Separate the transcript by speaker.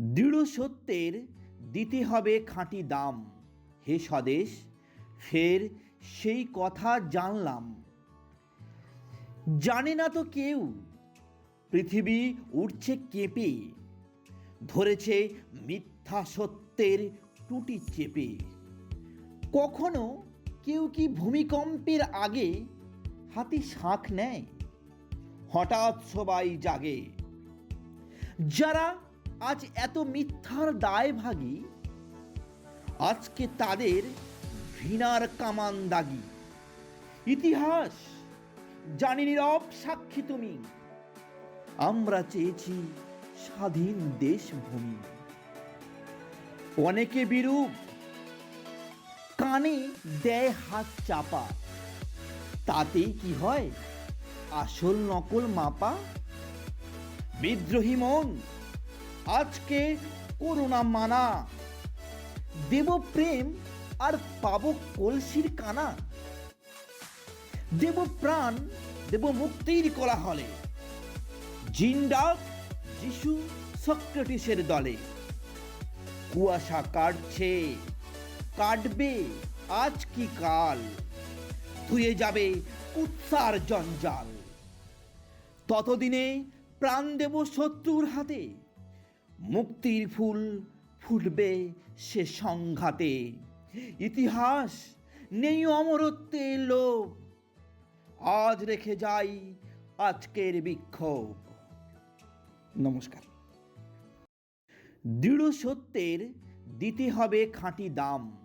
Speaker 1: দৃঢ় সত্যের দিতে হবে খাঁটি দাম। হে স্বদেশ, ফের সেই কথা জানলাম। জানে না তো কেউ, পৃথিবী উঠছে কেঁপে, ধরেছে মিথ্যা সত্যের টুটি চেপে। কখনো কেউ কি ভূমিকম্পের আগে হাতি শাঁখ নেয়? হঠাৎ সবাই জাগে। যারা আজ এত মিথ্যার দায় ভাগী আজকে তাদের ঘৃণার কামান দাগি। ইতিহাস, জানি নীরব সাক্ষী তুমি। আমরা চেয়েছি স্বাধীন দেশভূমি। অনেকে বিরূপ, কানে দেয় হাত চাপা। তাতেই কি হয়? আসল নকল মাপা? বিদ্রোহী মন আজকে করোনা মানা। দেব প্রেম আর পাব কলসির কানা। দেব প্রাণ দেব মুক্তির কোলাহলে। জিন্ডাক যিশু সক্রেটিসের দলে। কুয়াশা কাটছে, কাটবে আজ কি কাল? ধুয়ে যাবে উৎসার জঞ্জাল। ততদিনে প্রাণ দেব শত্রুর হাতে। মুক্তির ফুল ফুটবে সে সংঘাতে। ইতিহাস নেই অমরত্বের লোভ। আজ রেখে যাই আজকের বিক্ষোভ। নমস্কার। দৃঢ় সত্যের দিতে হবে খাঁটি দাম।